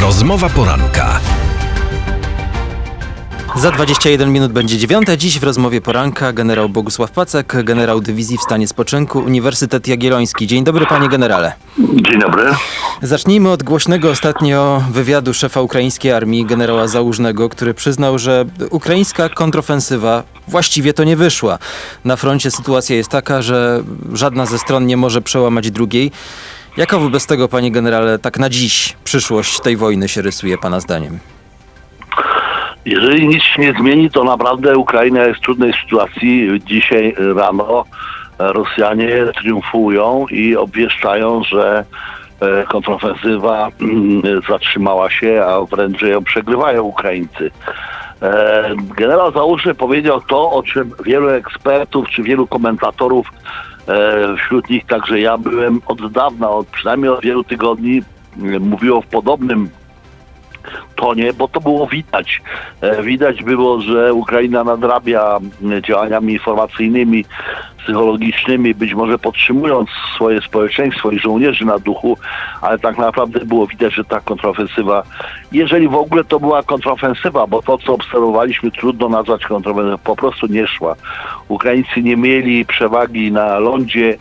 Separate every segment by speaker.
Speaker 1: Rozmowa poranka.
Speaker 2: Za 21 minut będzie dziewiąta. Dziś w rozmowie poranka generał Bogusław Pacek, generał dywizji w stanie spoczynku, Uniwersytet Jagielloński. Dzień dobry panie generale.
Speaker 3: Dzień dobry.
Speaker 2: Zacznijmy od głośnego ostatnio wywiadu szefa ukraińskiej armii, generała Załużnego, który przyznał, że ukraińska kontrofensywa właściwie to nie wyszła. Na froncie sytuacja jest taka, że żadna ze stron nie może przełamać drugiej. Jaka wobec tego, panie generale, tak na dziś przyszłość tej wojny się rysuje pana zdaniem?
Speaker 3: Jeżeli nic się nie zmieni, to naprawdę Ukraina jest w trudnej sytuacji. Dzisiaj rano Rosjanie triumfują i obwieszczają, że e, kontrofensywa mm, zatrzymała się, a wręcz ją przegrywają Ukraińcy. E, Generał Załużny powiedział to, o czym wielu ekspertów czy wielu komentatorów, e, wśród nich także ja byłem od dawna, od, przynajmniej od wielu tygodni, m, mówiło w podobnym tonie, bo to było widać. E, Widać było, że Ukraina nadrabia działaniami informacyjnymi, psychologicznymi, być może podtrzymując swoje społeczeństwo i żołnierzy na duchu, ale tak naprawdę było widać, że ta kontrofensywa, jeżeli w ogóle to była kontrofensywa, bo to, co obserwowaliśmy, trudno nazwać kontrofensywą, po prostu nie szła. Ukraińcy nie mieli przewagi na lądzie,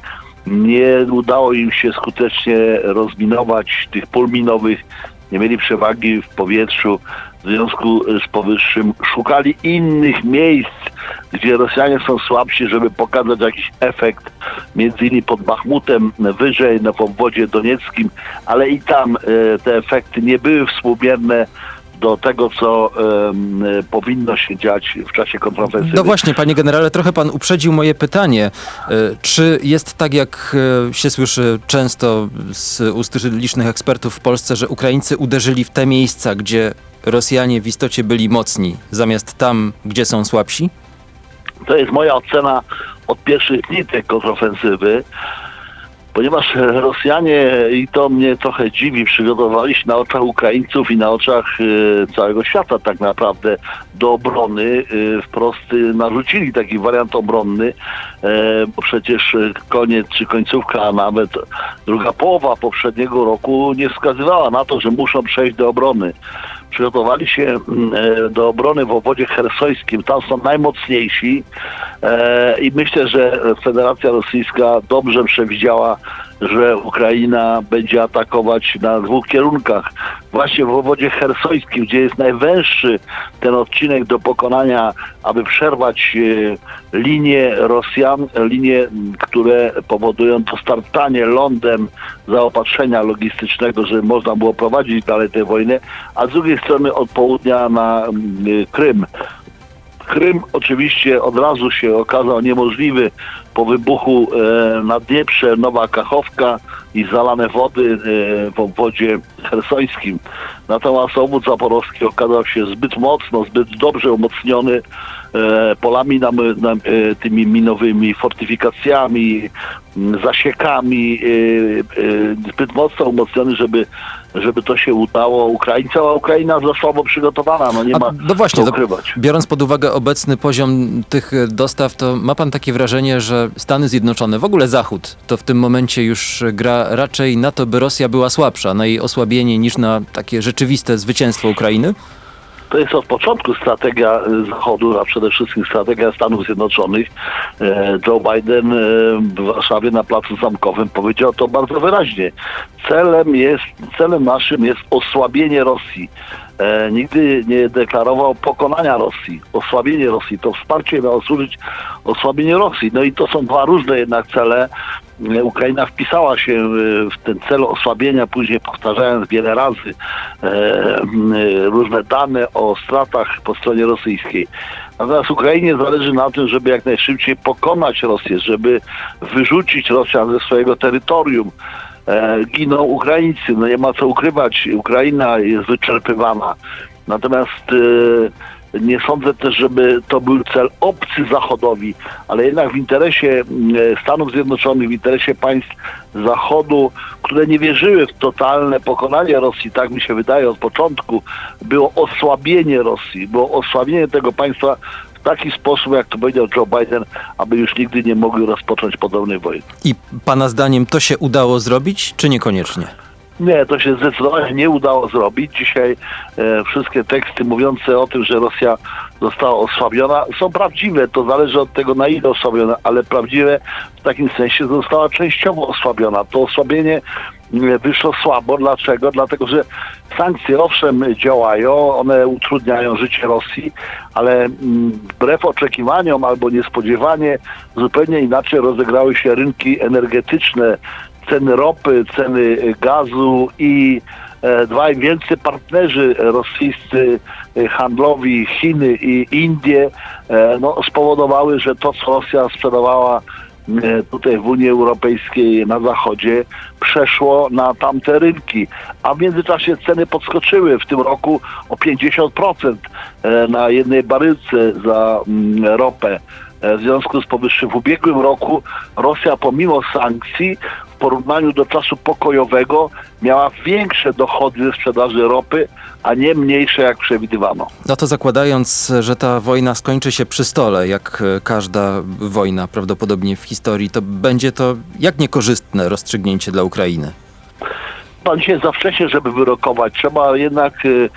Speaker 3: nie udało im się skutecznie rozminować tych pól minowych, nie mieli przewagi w powietrzu. W związku z powyższym szukali innych miejsc, gdzie Rosjanie są słabsi, żeby pokazać jakiś efekt, między innymi pod Bachmutem, wyżej na obwodzie donieckim, ale i tam e, te efekty nie były współmierne do tego, co e, powinno się dziać w czasie kontrofensywy.
Speaker 2: No właśnie, panie generale, trochę pan uprzedził moje pytanie. E, Czy jest tak, jak e, się słyszy często z ust licznych ekspertów w Polsce, że Ukraińcy uderzyli w te miejsca, gdzie Rosjanie w istocie byli mocni, zamiast tam, gdzie są słabsi?
Speaker 3: To jest moja ocena od pierwszych dni tej kontrofensywy, ponieważ Rosjanie, i to mnie trochę dziwi, przygotowali się na oczach Ukraińców i na oczach e, całego świata tak naprawdę do obrony. E, wprost e, narzucili taki wariant obronny, e, bo przecież e, koniec czy końcówka, a nawet druga połowa poprzedniego roku nie wskazywała na to, że muszą przejść do obrony przygotowali się mm, e, do obrony w obwodzie hersońskim. Tam są najmocniejsi e, i myślę, że Federacja Rosyjska dobrze przewidziała, że Ukraina będzie atakować na dwóch kierunkach. Właśnie w obwodzie hersońskim, gdzie jest najwęższy ten odcinek do pokonania, aby przerwać e, linie Rosjan, linie, które powodują dostarczanie lądem zaopatrzenia logistycznego, żeby można było prowadzić dalej tę wojnę, a z drugiej strony od południa na mm, Krym. Krym oczywiście od razu się okazał niemożliwy po wybuchu e, na Dnieprze, Nowa Kachowka i zalane wody e, w obwodzie hersońskim. Natomiast obwód zaporowski okazał się zbyt mocno, zbyt dobrze umocniony e, polami e, tymi minowymi, fortyfikacjami, zasiekami, e, e, zbyt mocno umocniony, żeby, żeby to się udało. Ukraiń, cała Ukraina za słabo przygotowana, no nie
Speaker 2: A,
Speaker 3: ma
Speaker 2: no właśnie,
Speaker 3: co
Speaker 2: to,
Speaker 3: ukrywać.
Speaker 2: biorąc pod uwagę obecny poziom tych e, dostaw, to ma pan takie wrażenie, że Stany Zjednoczone, w ogóle Zachód, to w tym momencie już gra raczej na to, by Rosja była słabsza, na jej osłabienie, niż na takie rzeczywiste zwycięstwo Ukrainy?
Speaker 3: To jest od początku strategia e, Zachodu, a przede wszystkim strategia Stanów Zjednoczonych. E, Joe Biden e, w Warszawie na Placu Zamkowym powiedział to bardzo wyraźnie. Celem jest, celem naszym jest osłabienie Rosji. E, nigdy nie deklarował pokonania Rosji, osłabienie Rosji. To wsparcie miało służyć osłabieniu Rosji. No i to są dwa różne jednak cele. E, Ukraina wpisała się e, w ten cel osłabienia, później powtarzając wiele razy e, e, różne dane o stratach po stronie rosyjskiej. Natomiast Ukrainie zależy na tym, żeby jak najszybciej pokonać Rosję, żeby wyrzucić Rosjan ze swojego terytorium. E, giną Ukraińcy, no nie ma co ukrywać, Ukraina jest wyczerpywana. Natomiast e, nie sądzę też, żeby to był cel obcy Zachodowi, ale jednak w interesie mm, Stanów Zjednoczonych, w interesie państw Zachodu, które nie wierzyły w totalne pokonanie Rosji, tak mi się wydaje od początku, było osłabienie Rosji, było osłabienie tego państwa taki sposób, jak to powiedział Joe Biden, aby już nigdy nie mogły rozpocząć podobnej wojny.
Speaker 2: I pana zdaniem to się udało zrobić, czy niekoniecznie?
Speaker 3: Nie, to się zdecydowanie nie udało zrobić. Dzisiaj e, wszystkie teksty mówiące o tym, że Rosja została osłabiona, są prawdziwe. To zależy od tego, na ile osłabiona, ale prawdziwe w takim sensie została częściowo osłabiona. To osłabienie wyszło słabo. Dlaczego? Dlatego, że sankcje owszem działają, one utrudniają życie Rosji, ale mm, wbrew oczekiwaniom albo niespodziewanie zupełnie inaczej rozegrały się rynki energetyczne, ceny ropy, ceny gazu i e, dwaj wielcy partnerzy rosyjscy e, handlowi, Chiny i Indie, e, no, spowodowały, że to, co Rosja sprzedawała tutaj w Unii Europejskiej na zachodzie przeszło na tamte rynki, a w międzyczasie ceny podskoczyły w tym roku o 50% e, na jednej baryłce za mm, ropę. E, W związku z powyższym w ubiegłym roku Rosja pomimo sankcji w porównaniu do czasu pokojowego miała większe dochody ze sprzedaży ropy, a nie mniejsze jak przewidywano.
Speaker 2: No to zakładając, że ta wojna skończy się przy stole, jak e, każda wojna prawdopodobnie w historii, to będzie to jak niekorzystne rozstrzygnięcie dla Ukrainy.
Speaker 3: Pan dzisiaj za wcześnie, żeby wyrokować. Trzeba jednak y,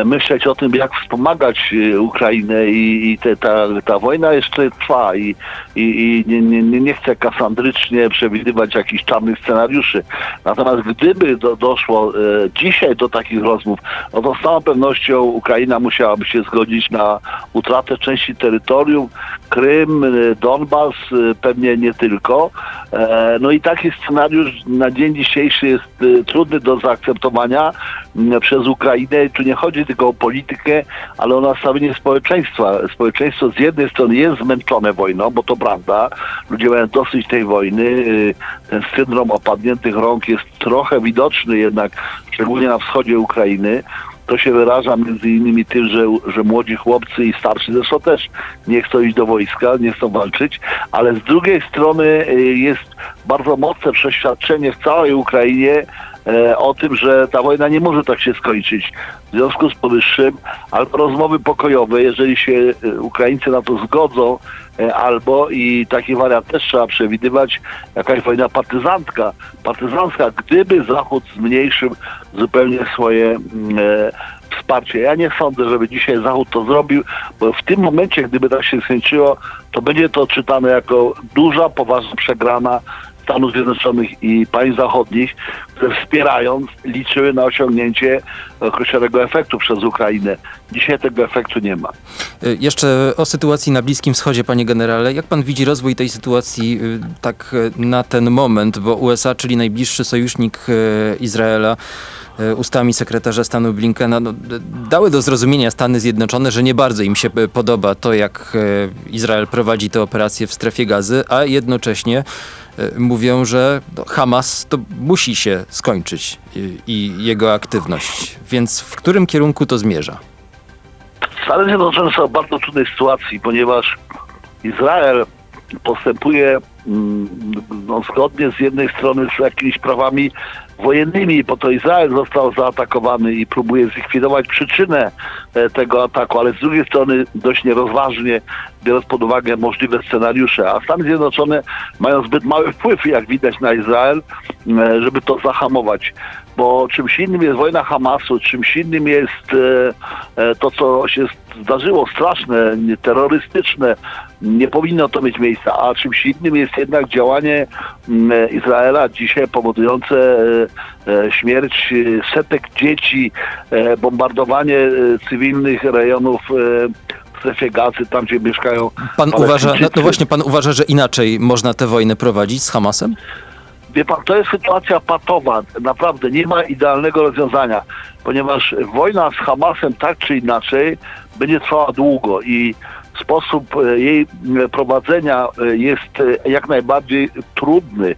Speaker 3: y, myśleć o tym, jak wspomagać y, Ukrainę i, i te, ta, ta wojna jeszcze trwa i, i, i nie, nie, nie- chcę kasandrycznie przewidywać jakichś czarnych scenariuszy. Natomiast gdyby do, doszło y, dzisiaj do takich rozmów, no to z całą pewnością Ukraina musiałaby się zgodzić na utratę części terytorium, Krym, Donbas, pewnie nie tylko. E, No i taki scenariusz na dzień dzisiejszy jest trudny do zaakceptowania mm, przez Ukrainę. Tu nie chodzi tylko o politykę, ale o nastawienie społeczeństwa. Społeczeństwo z jednej strony jest zmęczone wojną, bo to prawda, ludzie mają dosyć tej wojny. Y, Ten syndrom opadniętych rąk jest trochę widoczny jednak, szczególnie na wschodzie Ukrainy. To się wyraża między innymi tym, że, że młodzi chłopcy i starsi zresztą też nie chcą iść do wojska, nie chcą walczyć, ale z drugiej strony y, jest bardzo mocne przeświadczenie w całej Ukrainie o tym, że ta wojna nie może tak się skończyć. W związku z powyższym albo rozmowy pokojowe, jeżeli się e, Ukraińcy na to zgodzą, e, albo i taki wariant też trzeba przewidywać, jakaś wojna partyzantka, partyzancka, gdyby Zachód zmniejszył zupełnie swoje mm, e, wsparcie. Ja nie sądzę, żeby dzisiaj Zachód to zrobił, bo w tym momencie, gdyby tak się skończyło, to będzie to czytane jako duża, poważna przegrana Stanów Zjednoczonych i państw zachodnich, wspierając liczyły na osiągnięcie określonego efektu przez Ukrainę. Dzisiaj tego efektu nie ma.
Speaker 2: Y, Jeszcze o sytuacji na Bliskim Wschodzie, panie generale. Jak pan widzi rozwój tej sytuacji y, tak y, na ten moment, bo USA, czyli najbliższy sojusznik Izraela, ustami sekretarza stanu Blinkena, no, dały do zrozumienia Stany Zjednoczone, że nie bardzo im się podoba to, jak Izrael prowadzi te operacje w strefie gazy, a jednocześnie mówią, że no, Hamas to musi się skończyć i jego aktywność. Więc w którym kierunku to zmierza?
Speaker 3: Stany Zjednoczone są w bardzo trudnej sytuacji, ponieważ Izrael postępuje mm, no, zgodnie z jednej strony z jakimiś prawami wojennymi, bo to Izrael został zaatakowany i próbuje zlikwidować przyczynę e, tego ataku, ale z drugiej strony dość nierozważnie, biorąc pod uwagę możliwe scenariusze. A Stany Zjednoczone mają zbyt mały wpływ, jak widać, na Izrael, e, żeby to zahamować. Bo czymś innym jest wojna Hamasu, czymś innym jest e, e, to, co się zdarzyło, straszne, terrorystyczne. Nie powinno to mieć miejsca. A czymś innym jest jednak działanie mm, Izraela dzisiaj powodujące śmierć setek dzieci, bombardowanie cywilnych rejonów strefie gazy, tam gdzie mieszkają
Speaker 2: Pan uważa, no, no właśnie pan uważa, że inaczej można tę wojnę prowadzić z Hamasem?
Speaker 3: Wie pan, to jest sytuacja patowa. Naprawdę nie ma idealnego rozwiązania, ponieważ wojna z Hamasem tak czy inaczej będzie trwała długo i sposób e, jej m, prowadzenia e, jest e, jak najbardziej trudny.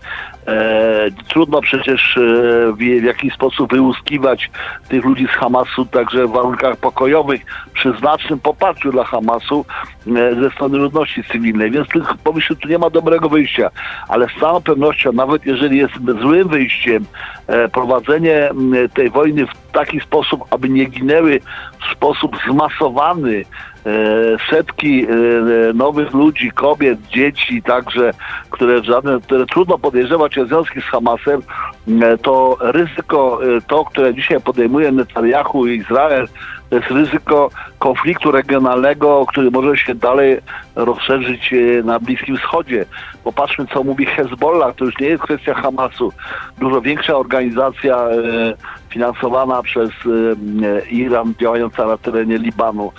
Speaker 3: E, trudno przecież e, w, jakiś sposób wyłuskiwać tych ludzi z Hamasu także w warunkach pokojowych przy znacznym poparciu dla Hamasu e, ze strony ludności cywilnej, więc tu, pomyślę, tu nie ma dobrego wyjścia, ale z całą pewnością, nawet jeżeli jest złym wyjściem e, prowadzenie tej wojny w taki sposób, aby nie ginęły w sposób zmasowany e, setki e, nowych ludzi, kobiet, dzieci także, które, które trudno podejrzewać o związki z Hamasem, e, to ryzyko, e, to, które dzisiaj podejmuje Netanyahu i Izrael, to jest ryzyko konfliktu regionalnego, który może się dalej rozszerzyć e, na Bliskim Wschodzie. Popatrzmy, co mówi Hezbollah, to już nie jest kwestia Hamasu. Dużo większa organizacja e, finansowana przez e, Iran, działająca na terenie Libanu.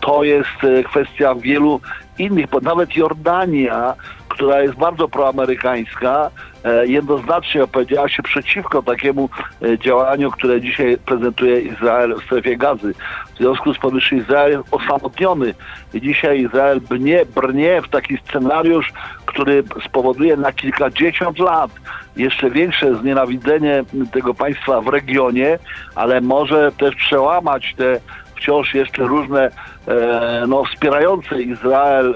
Speaker 3: To jest kwestia wielu innych, bo nawet Jordania, która jest bardzo proamerykańska, e, jednoznacznie opowiedziała się przeciwko takiemu e, działaniu, które dzisiaj prezentuje Izrael w strefie gazy. W związku z powyższym Izrael jest osamotniony i dzisiaj Izrael brnie, brnie w taki scenariusz, który spowoduje na kilkadziesiąt lat jeszcze większe znienawidzenie tego państwa w regionie, ale może też przełamać te wciąż jeszcze różne e, no, wspierające Izrael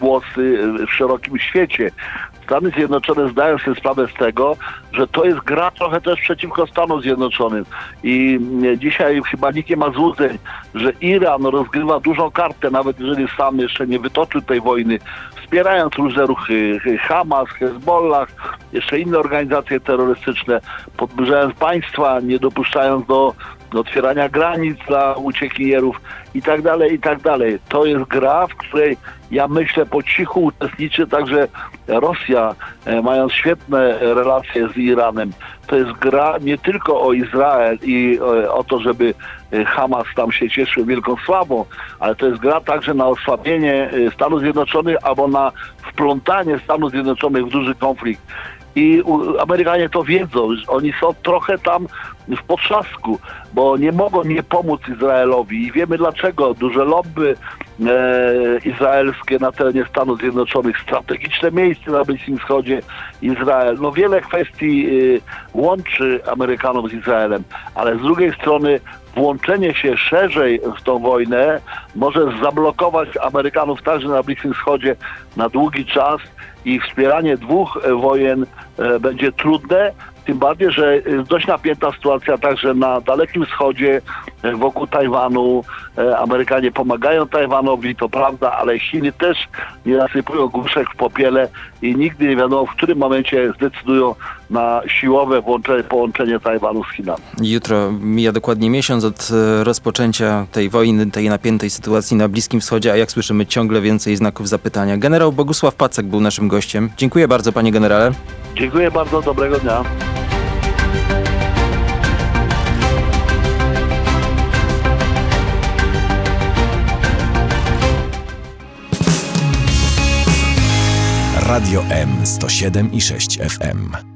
Speaker 3: głosy w szerokim świecie. Stany Zjednoczone zdają sobie sprawę z tego, że to jest gra trochę też przeciwko Stanom Zjednoczonym. I dzisiaj chyba nikt nie ma złudzeń, że Iran rozgrywa dużą kartę, nawet jeżeli sam jeszcze nie wytoczył tej wojny, wspierając różne ruchy Hamas, Hezbollah, jeszcze inne organizacje terrorystyczne, podburzając państwa, nie dopuszczając do do otwierania granic dla uciekinierów i tak dalej, i tak dalej. To jest gra, w której ja myślę po cichu uczestniczy także Rosja, e, mając świetne relacje z Iranem. To jest gra nie tylko o Izrael i e, o to, żeby e, Hamas tam się cieszył wielką sławą, ale to jest gra także na osłabienie Stanów Zjednoczonych albo na wplątanie Stanów Zjednoczonych w duży konflikt. I Amerykanie to wiedzą, oni są trochę tam w potrzasku, bo nie mogą nie pomóc Izraelowi i wiemy dlaczego. Duże lobby izraelskie na terenie Stanów Zjednoczonych, strategiczne miejsce na Bliskim Wschodzie, Izrael. No wiele kwestii y, łączy Amerykanów z Izraelem, ale z drugiej strony włączenie się szerzej w tą wojnę może zablokować Amerykanów także na Bliskim Wschodzie na długi czas i wspieranie dwóch e, wojen e, będzie trudne, tym bardziej, że jest dość napięta sytuacja także na Dalekim Wschodzie, e, wokół Tajwanu. E, Amerykanie pomagają Tajwanowi, to prawda, ale Chiny też nie nasypują gruszek w popiele i nigdy nie wiadomo, w którym momencie zdecydują na siłowe połączenie Tajwanu z Chinami.
Speaker 2: Jutro mija dokładnie miesiąc od e, rozpoczęcia tej wojny, tej napiętej sytuacji na Bliskim Wschodzie, a jak słyszymy ciągle więcej znaków zapytania. Generał Bogusław Pacek był naszym gościem. Dziękuję bardzo panie generale.
Speaker 3: Dziękuję bardzo, dobrego dnia.
Speaker 1: Radio M 107 i 6 FM.